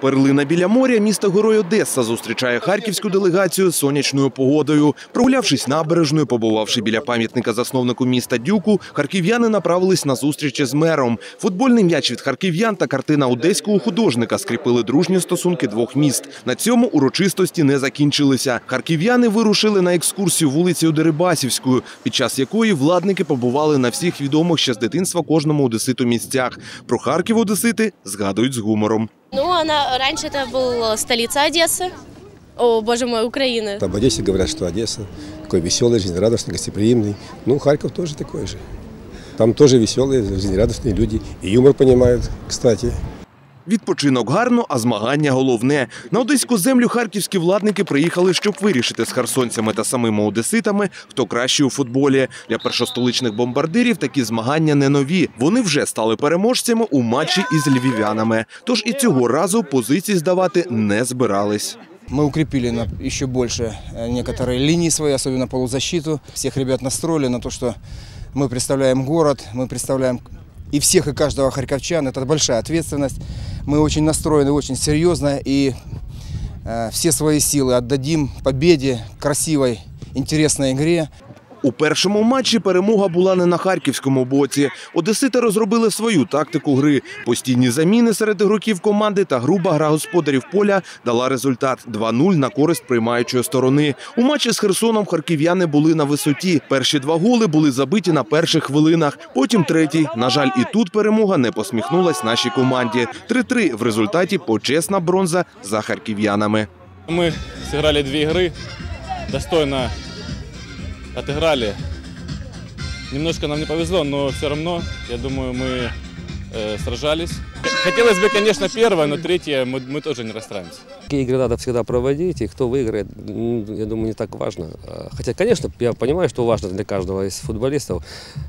Перлина біля моря, місто Герой Одеса зустрічає харківську делегацію сонячною погодою. Прогулявшись набережною, побувавши біля пам'ятника засновнику міста Дюку, харків'яни направились на зустрічі з мером. Футбольний м'яч від харків'ян та картина одеського художника скріпили дружні стосунки двох міст. На цьому урочистості не закінчилися. Харків'яни вирушили на екскурсію вулицею Дерибасівською, під час якої владники побували на всіх відомих ще з дитинства кожному одеситу місцях. Про Харків одесити згадують з гумором. Ну, она раньше это была столица Одессы. О, боже мой, Украины. Об Одессе говорят, что Одесса такой веселый, жизнерадостный, гостеприимный. Ну, Харьков тоже такой же. Там тоже веселые, жизнерадостные люди. И юмор понимают, кстати. Відпочинок гарно, а змагання головне. На одеську землю харківські владники приїхали, щоб вирішити з херсонцями та самими одеситами, хто кращий у футболі. Для першостоличних бомбардирів такі змагання не нові. Вони вже стали переможцями у матчі із львів'янами. Тож і цього разу позиції здавати не збирались. Мы укрепили на- еще больше э, некоторые линии свои, особенно полузащиту. Всех ребят настроили на то, что мы представляем город, мы представляем и всех, и каждого харьковчан. Это большая ответственность. Мы очень настроены, очень серьезно, и э, все свои силы отдадим победе, красивой, интересной игре. У першому матчі перемога була не на харківському боці. Одесити розробили свою тактику гри. Постійні заміни серед ігроків команди та груба гра господарів поля дала результат 2-0 на користь приймаючої сторони. У матчі з Херсоном харків'яни були на висоті. Перші два голи були забиті на перших хвилинах. Потім третій. На жаль, і тут перемога не посміхнулась нашій команді. 3-3 в результаті почесна бронза за харків'янами. Мы сыграли две игры, достойно отыграли. Немножко нам не повезло, но все равно, я думаю, мы э, сражались. Хотелось бы, конечно, первое, но третье мы, мы тоже не расстраиваемся. Такие игры надо всегда проводить, и кто выиграет, м, я думаю, не так важно. А, Хотя, конечно, я понимаю, что важно для каждого из футболистов,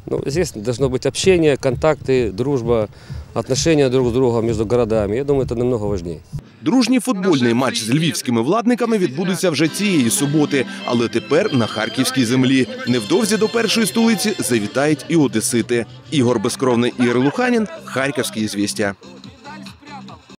но здесь должно быть общение, контакты, дружба, отношения друг с другом между городами. Я думаю, это намного важнее. Дружній футбольний матч з львівськими владниками відбудеться вже цієї суботи, але тепер на харківській землі. Невдовзі до першої столиці завітають і одесити. Ігор Безкровний Ігор Луханін, Харківські звістя.